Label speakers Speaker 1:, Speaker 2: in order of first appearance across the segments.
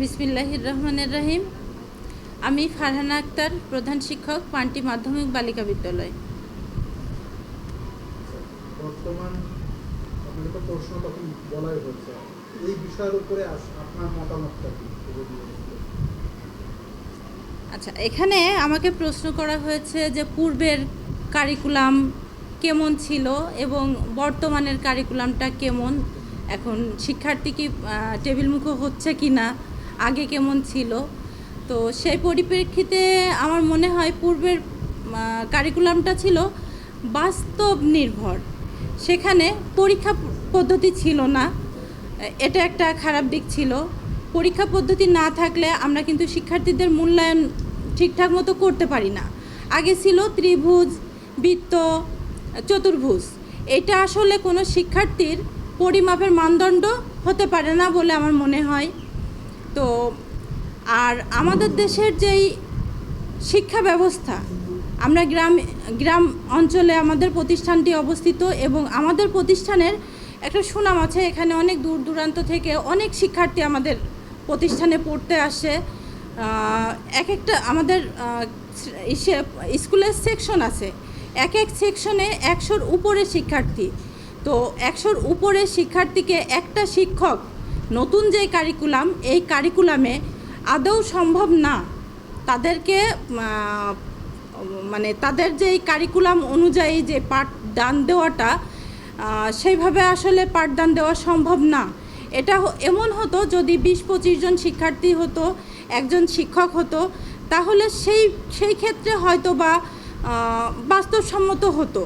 Speaker 1: বিসমিল্লাহির রহমানের রহিম। আমি ফারহানা আক্তার প্রধান শিক্ষক পান্টি মাধ্যমিক বালিকা বিদ্যালয়।
Speaker 2: বর্তমান আপনাকে প্রশ্ন তখন বলাই হচ্ছে। এই বিষয়ের উপরে আপনার মতামতটা কি? একটু যদি বলেন।
Speaker 1: আচ্ছা এখানে আমাকে প্রশ্ন করা হয়েছে যে পূর্বের কারিকুলাম কেমন ছিল এবং বর্তমানের কারিকুলামটা কেমন? এখন শিক্ষার্থী কি টেবিলমুখো হচ্ছে কি না আগে কেমন ছিল। তো সেই পরিপ্রেক্ষিতে আমার মনে হয় পূর্বের কারিকুলামটা ছিল বাস্তব নির্ভর। সেখানে পরীক্ষা পদ্ধতি ছিল না। এটা একটা খারাপ দিক ছিল। পরীক্ষা পদ্ধতি না থাকলে আমরা কিন্তু শিক্ষার্থীদের মূল্যায়ন ঠিকঠাক মতো করতে পারি না। আগে ছিল ত্রিভুজ, বৃত্ত, চতুর্ভুজ। এটা আসলে কোনো শিক্ষার্থীর পরিমাপের মানদণ্ড হতে পারে না বলে আমার মনে হয়। তো আর আমাদের দেশের যেই শিক্ষা ব্যবস্থা, আমরা গ্রাম গ্রাম অঞ্চলে আমাদের প্রতিষ্ঠানটি অবস্থিত এবং আমাদের প্রতিষ্ঠানের একটা সুনাম আছে, এখানে অনেক দূর দূরান্ত থেকে অনেক শিক্ষার্থী আমাদের প্রতিষ্ঠানে পড়তে আসে। এক একটা আমাদের স্কুলের সেকশন আছে, এক এক সেকশনে একশোর উপরে শিক্ষার্থী। তো একশোর উপরে শিক্ষার্থীকে একটা শিক্ষক নতুন যে কারিকুলাম এই কারিকুলামে আদৌ সম্ভব না। তাদেরকে মানে তাদের যে কারিকুলাম অনুযায়ী যে পাঠদান দেওয়াটা সেইভাবে আসলে পাঠদান দেওয়া সম্ভব না। এটা এমন হতো যদি বিশ পঁচিশ জন শিক্ষার্থী হতো, একজন শিক্ষক হতো, তাহলে সেই সেই ক্ষেত্রে হয়তো বা বাস্তবসম্মত হতো।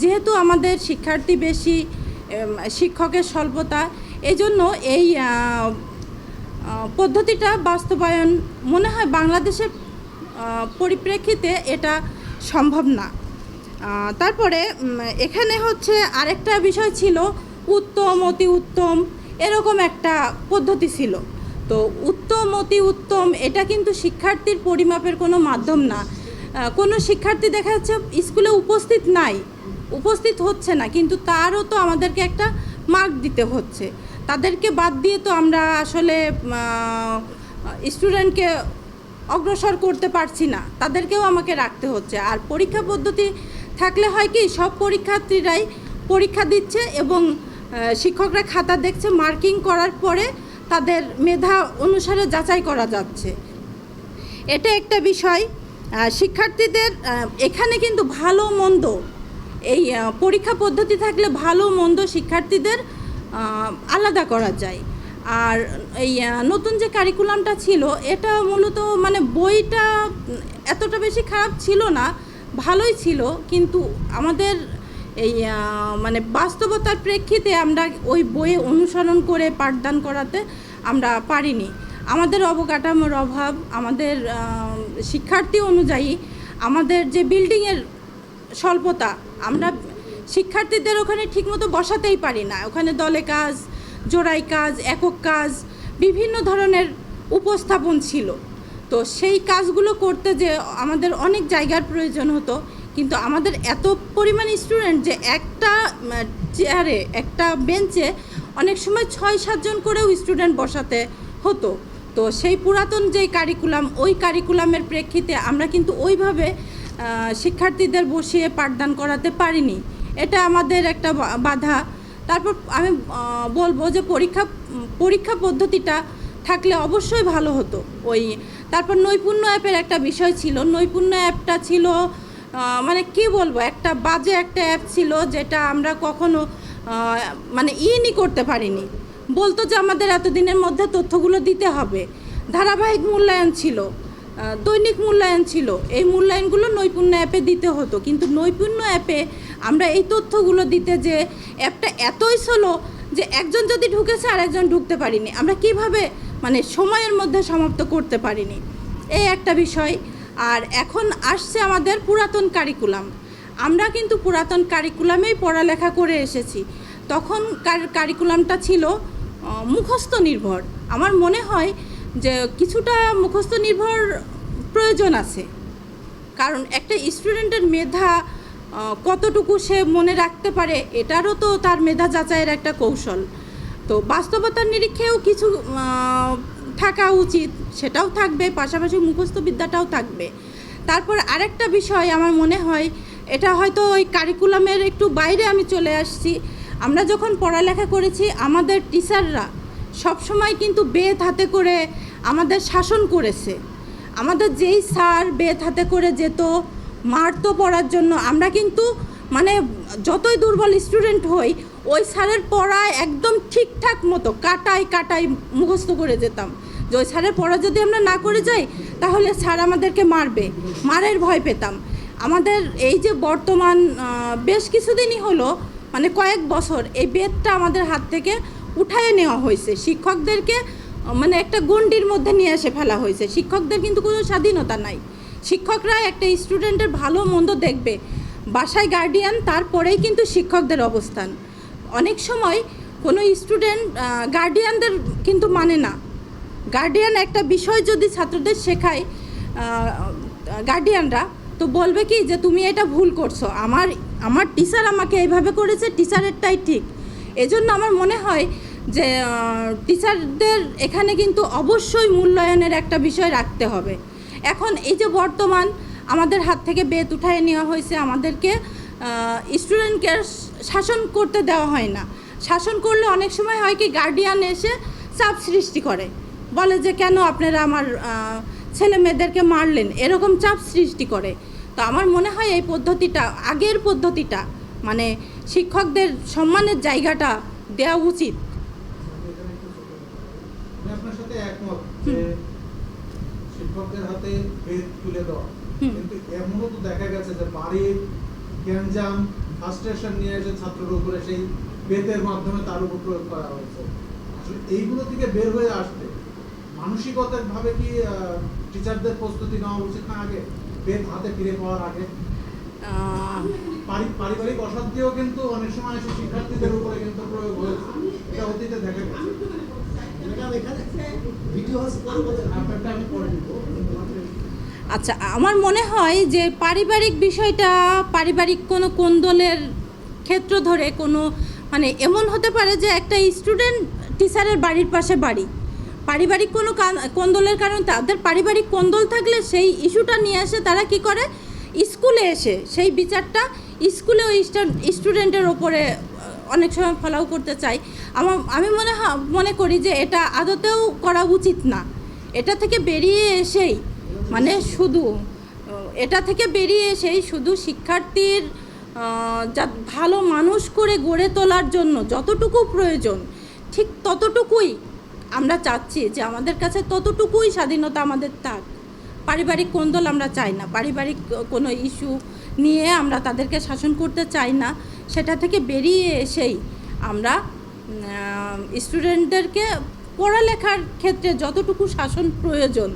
Speaker 1: যেহেতু আমাদের শিক্ষার্থী বেশি শিক্ষকের স্বল্পতা এজন্য এই পদ্ধতিটা বাস্তবায়ন মনে হয় বাংলাদেশের পরিপ্রেক্ষিতে এটা সম্ভব না। তারপরে এখানে হচ্ছে আরেকটা বিষয় ছিল উত্তম, অতি উত্তম, এরকম একটা পদ্ধতি ছিল। তো উত্তম, অতি উত্তম, এটা কিন্তু শিক্ষার্থীর পরিমাপের কোনো মাধ্যম না। কোনো শিক্ষার্থী দেখা যাচ্ছে স্কুলে উপস্থিত নাই, উপস্থিত হচ্ছে না, কিন্তু তারও তো আমাদেরকে একটা মার্ক দিতে হচ্ছে। তাদেরকে বাদ দিয়ে তো আমরা আসলে স্টুডেন্টকে অগ্রসর করতে পারছি না। তাদেরকেও আমাকে রাখতে হচ্ছে। আর পরীক্ষা পদ্ধতি থাকলে হয় কি, সব পরীক্ষার্থীরাই পরীক্ষা দিচ্ছে এবং শিক্ষকরা খাতা দেখছে, মার্কিং করার পরে তাদের মেধা অনুসারে যাচাই করা যাচ্ছে। এটা একটা বিষয়। শিক্ষার্থীদের এখানে কিন্তু ভালো মন্দ, এই পরীক্ষা পদ্ধতি থাকলে ভালো মন্দ শিক্ষার্থীদের আলাদা করা যায়। আর এই নতুন যে কারিকুলামটা ছিল, এটা মূলত মানে বইটা এতটা বেশি খারাপ ছিল না, ভালোই ছিল, কিন্তু আমাদের এই মানে বাস্তবতার প্রেক্ষিতে আমরা ওই বইয়ে অনুসরণ করে পাঠদান করাতে আমরা পারিনি। আমাদের অবকাঠামোর অভাব, আমাদের শিক্ষার্থী অনুযায়ী আমাদের যে বিল্ডিংয়ের স্বল্পতা, আমরা শিক্ষার্থীদের ওখানে ঠিকমতো বসাতেই পারি না। ওখানে দলে কাজ জোড়াই কাজ, একক কাজ, বিভিন্ন ধরনের উপস্থাপন ছিল। তো সেই কাজগুলো করতে যে আমাদের অনেক জায়গার প্রয়োজন হতো, কিন্তু আমাদের এত পরিমাণ স্টুডেন্ট যে একটা চেয়ারে একটা বেঞ্চে অনেক সময় ছয় সাতজন করেও স্টুডেন্ট বসাতে হতো। তো সেই পুরাতন যেই কারিকুলাম ওই কারিকুলামের প্রেক্ষিতে আমরা কিন্তু ওইভাবে শিক্ষার্থীদের বসিয়ে পাঠদান করাতে পারিনি। এটা আমাদের একটা বাধা। তারপর আমি বলব যে পরীক্ষা পরীক্ষা পদ্ধতিটা থাকলে অবশ্যই ভালো হতো। ওই, তারপর নৈপুণ্য অ্যাপের একটা বিষয় ছিল। নৈপুণ্য অ্যাপটা ছিল মানে কি বলব, একটা বাজে একটা অ্যাপ ছিল যেটা আমরা কখনো মানে ইনই করতে পারিনি। বলতো যে আমাদের এতদিনের মধ্যে তথ্যগুলো দিতে হবে। ধারাবাহিক মূল্যায়ন ছিল। দৈনিক মূল্যায়ন ছিল। এই মূল্যায়নগুলো নৈপুণ্য অ্যাপে দিতে হতো। কিন্তু নৈপুণ্য অ্যাপে আমরা এই তথ্যগুলো দিতে যে অ্যাপটা এতই স্লো যে একজন যদি ঢুকেছে আর একজন ঢুকতে পারিনি। আমরা কীভাবে মানে সময়ের মধ্যে সমাপ্ত করতে পারিনি? এই একটা বিষয়। আর এখন আসছে আমাদের পুরাতন কারিকুলাম আমরা কিন্তু পুরাতন কারিকুলামেই পড়ালেখা করে এসেছি। তখন কার কারিকুলামটা ছিল মুখস্থ নির্ভর। আমার মনে হয় যে কিছুটা মুখস্থ নির্ভর প্রয়োজন আছে। কারণ একটা স্টুডেন্টের মেধা কতটুকু সে মনে রাখতে পারে, এটারও তো তার মেধা যাচাইয়ের একটা কৌশল। তো বাস্তবতার নিরীক্ষেও কিছু থাকা উচিত, সেটাও থাকবে, পাশাপাশি মুখস্থ বিদ্যাটাও থাকবে। তারপর আরেকটা বিষয় আমার মনে হয়, এটা হয়তো ওই কারিকুলামের একটু বাইরে আমি চলে আসছি। আমরা যখন পড়ালেখা করেছি, আমাদের টিচাররা সবসময় কিন্তু বেত হাতে করে আমাদের শাসন করেছে। আমাদের যেই স্যার বেত হাতে করে যেত, মারতো পড়ার জন্য। আমরা কিন্তু মানে যতই দুর্বল স্টুডেন্ট হই, ওই স্যারের পড়া একদম ঠিকঠাক মতো কাটাই কাটাই মুখস্থ করে যেতাম। যে ওই স্যারের পড়া যদি আমরা না করে যাই, তাহলে স্যার আমাদেরকে মারবে। মারের ভয় পেতাম। আমাদের এই যে বর্তমান বেশ কিছুদিনই হলো মানে কয়েক বছর, এই বেদটা আমাদের হাত থেকে উঠায় নেওয়া হয়েছে। শিক্ষকদেরকে মানে একটা গণ্ডির মধ্যে নিয়ে এসে ফেলা হয়েছে। শিক্ষকদের কিন্তু কোনো স্বাধীনতা নাই। শিক্ষকরা একটা স্টুডেন্টের ভালো মন্দ দেখবে। বাসায় গার্ডিয়ান তারপরেই কিন্তু শিক্ষকদের অবস্থান। অনেক সময় কোনো স্টুডেন্ট গার্ডিয়ানদের কিন্তু মানে না। গার্ডিয়ান একটা বিষয় যদি ছাত্রদের শেখায় গার্ডিয়ানরা তো বলবে কি যে, তুমি এটা ভুল করছ। আমার আমার টিচার আমাকে এইভাবে করেছে টিচারেরটাই ঠিক। এজন্য আমার মনে হয় যে টিচারদের এখানে কিন্তু অবশ্যই মূল্যায়নের একটা বিষয় রাখতে হবে। এখন এই যে বর্তমান আমাদের হাত থেকে বেত উঠায় নেওয়া হয়েছে, আমাদেরকে স্টুডেন্টকে শাসন করতে দেওয়া হয় না। শাসন করলে অনেক সময় হয় কি গার্ডিয়ান এসে চাপ সৃষ্টি করে। বলে যে, কেন আপনারা আমার ছেলে মেয়েদেরকে মারলেন? এরকম চাপ সৃষ্টি করে। তো আমার মনে হয় এই পদ্ধতিটা, আগের পদ্ধতিটা মানে শিক্ষকদের সম্মানের জায়গাটা দেওয়া উচিত।
Speaker 2: শিক্ষকদের হাতে বেদ তুলে দেওয়া। কিন্তু এমনও তো দেখা গেছে যে বাড়ির গ্যাঞ্জাম ফ্রাস্ট্রেশন নিয়ে এসে ছাত্রের উপরে সেই বেতের মাধ্যমে তার উপর প্রয়োগ করা হয়েছে। আসলে এইগুলো থেকে বের হয়ে আসতে মানসিকতার ভাবে কি টিচারদের প্রস্তুতি নেওয়া উচিত না আগে? বেদ হাতে ফিরে পাওয়ার আগে? পারিবারিক অশান্তিও কিন্তু অনেক সময় এসে শিক্ষার্থীদের উপরে কিন্তু প্রয়োগ হয়েছে। এটা অতীতে দেখা গেছে। আমি পরে দিব
Speaker 1: আচ্ছা আমার মনে হয় যে পারিবারিক বিষয়টা পারিবারিক কোনো কোন্দলের ক্ষেত্র ধরে কোনো মানে এমন হতে পারে যে একটা স্টুডেন্ট টিচারের বাড়ির পাশে বাড়ি। পারিবারিক কোনো কান- কোন্দলের কারণে তাদের পারিবারিক কোন্দল থাকলে সেই ইস্যুটা নিয়ে এসে তারা কি করে? স্কুলে এসে, সেই বিচারটা স্কুলে ওই স্টুডেন্টের ওপরে অনেক সময় ফলাও করতে চাই। আমার, আমি মনে মনে করি যে এটা আদতেও করা উচিত না। এটা থেকে বেরিয়ে এসেই মানে শুধু এটা থেকে বেরিয়ে এসেই শুধু শিক্ষার্থীর যা ভালো মানুষ করে গড়ে তোলার জন্য যতটুকু প্রয়োজন, ঠিক ততটুকুই আমরা চাচ্ছি যে আমাদের কাছে ততটুকুই স্বাধীনতা আমাদের থাক। পারিবারিক কোন্দল আমরা চাই না পারিবারিক কোনো ইস্যু নিয়ে আমরা তাদেরকে শাসন করতে চাই না সেটা থেকে বেরিয়ে এসেই আমরা স্টুডেন্টদেরকে পড়ালেখার ক্ষেত্রে যতটুকু শাসন প্রয়োজন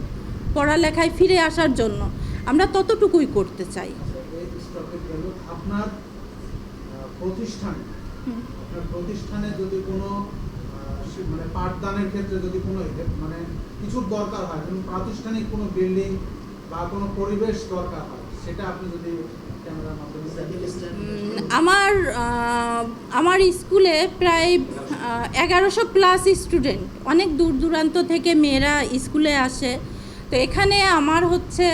Speaker 1: পড়ালেখায় ফিরে আসার জন্য আমরা ততটুকুই করতে চাই।
Speaker 2: আপনার প্রতিষ্ঠানে আপনার প্রতিষ্ঠানে যদি কোনো মানে পাঠদানের ক্ষেত্রে যদি কোনো মানে কিছুর দরকার হয় যেমন প্রাতিষ্ঠানিক কোনো বিল্ডিং বা কোনো পরিবেশ দরকার হয় সেটা আপনি যদি ক্যামেরার মাধ্যমে
Speaker 1: উম, আমার আমার স্কুলে প্রায় এগারোশো প্লাস স্টুডেন্ট অনেক দূর দূরান্ত থেকে মেয়েরা স্কুলে আসে। তো এখানে আমার হচ্ছে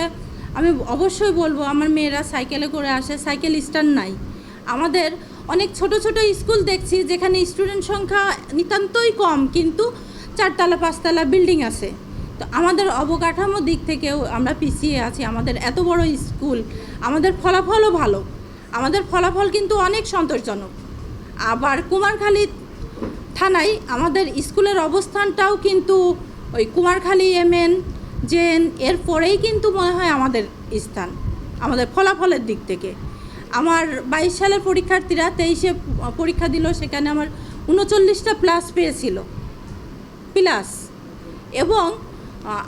Speaker 1: আমি অবশ্যই বলব আমার মেয়েরা সাইকেলে করে আসে সাইকেল স্ট্যান্ড নাই। আমাদের অনেক ছোট ছোট স্কুল দেখছি যেখানে স্টুডেন্ট সংখ্যা নিতান্তই কম, কিন্তু চারতলা, পাঁচতলা বিল্ডিং আছে। তো আমাদের অবকাঠামো দিক থেকেও আমরা পিছিয়ে আছি, আমাদের এত বড় স্কুল, আমাদের ফলাফলও ভালো। আমাদের ফলাফল কিন্তু অনেক সন্তোষজনক। আবার কুমারখালী থানায় আমাদের স্কুলের অবস্থানটাও কিন্তু ওই কুমারখালী, এমএন জেন এর পরেই কিন্তু মনে হয় আমাদের স্থান, আমাদের ফলাফলের দিক থেকে। আমার বাইশ সালের পরীক্ষার্থীরা তেইশে পরীক্ষা দিল, সেখানে আমার উনচল্লিশটা প্লাস পেয়েছিল প্লাস এবং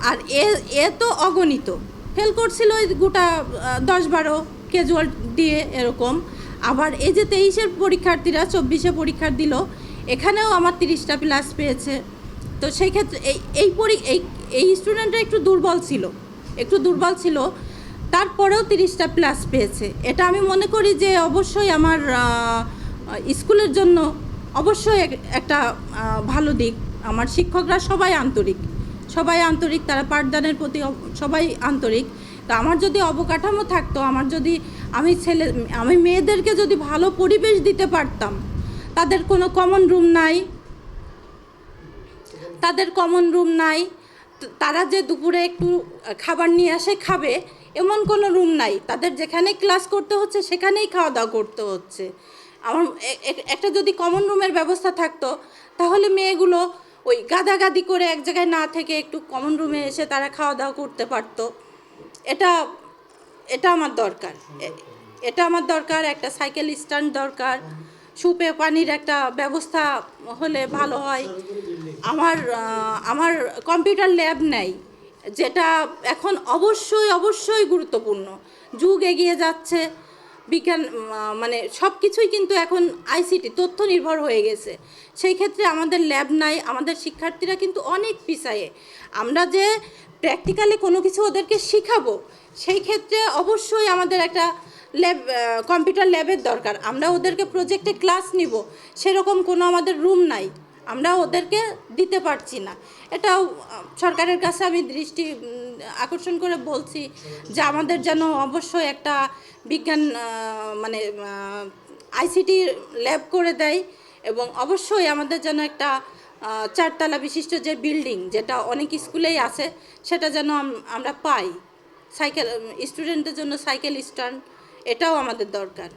Speaker 1: আর এ এ তো অগণিত। ফেল করছিল ওই গোটা দশ বারো ক্যাজুয়াল দিয়ে এরকম। আবার এই যে তেইশের পরীক্ষার্থীরা চব্বিশে পরীক্ষা দিল, এখানেও আমার তিরিশটা প্লাস পেয়েছে। তো সেই ক্ষেত্রে এই এই পরি, এই এই স্টুডেন্টরা একটু দুর্বল ছিল, একটু দুর্বল ছিল। তারপরেও তিরিশটা প্লাস পেয়েছে। এটা আমি মনে করি যে অবশ্যই আমার স্কুলের জন্য অবশ্যই একটা ভালো দিক। আমার শিক্ষকরা সবাই আন্তরিক। সবাই আন্তরিক, তারা পাঠদানের প্রতি সবাই আন্তরিক। তা আমার যদি অবকাঠামো থাকতো, আমার যদি আমি ছেলে, আমি মেয়েদেরকে যদি ভালো পরিবেশ দিতে পারতাম, তাদের কোনো কমন রুম নাই। তাদের কমন রুম নাই। তারা যে দুপুরে একটু খাবার নিয়ে আসে, খাবে এমন কোনো রুম নাই। তাদের যেখানে ক্লাস করতে হচ্ছে, সেখানেই খাওয়া দাওয়া করতে হচ্ছে। আমার একটা যদি কমন রুমের ব্যবস্থা থাকতো, তাহলে মেয়েগুলো ওই গাদাগাদি করে এক জায়গায় না থেকে একটু কমন রুমে এসে তারা খাওয়া দাওয়া করতে পারতো। এটা এটা আমার দরকার। এটা আমার দরকার, একটা সাইকেল স্ট্যান্ড দরকার। সুপে পানির একটা ব্যবস্থা হলে ভালো হয়। আমার আমার কম্পিউটার ল্যাব নেই। যেটা এখন অবশ্যই অবশ্যই গুরুত্বপূর্ণ। যুগ এগিয়ে যাচ্ছে, বিজ্ঞান মানে সব কিছুই কিন্তু এখন আইসিটি তথ্য নির্ভর হয়ে গেছে। সেই ক্ষেত্রে আমাদের ল্যাব নাই, আমাদের শিক্ষার্থীরা কিন্তু অনেক পিছায়ে। আমরা যে প্র্যাকটিক্যালি কোনো কিছু ওদেরকে শিখাবো, সেই ক্ষেত্রে অবশ্যই আমাদের একটা ল্যাব কম্পিউটার ল্যাবের দরকার। আমরা ওদেরকে প্রজেক্টে ক্লাস নিব, সেরকম কোনো আমাদের রুম নাই। আমরা ওদেরকে দিতে পারছি না। এটাও সরকারের কাছে আমি দৃষ্টি আকর্ষণ করে বলছি যে আমাদের যেন অবশ্যই একটা বিজ্ঞান মানে আইসিটি ল্যাব করে দেয় এবং অবশ্যই আমাদের যেন একটা চারতলা বিশিষ্ট যে বিল্ডিং যেটা অনেক স্কুলেই আছে, সেটা যেন আমরা পাই। সাইকেল স্টুডেন্টদের জন্য সাইকেল স্ট্যান্ড এটাও আমাদের দরকার।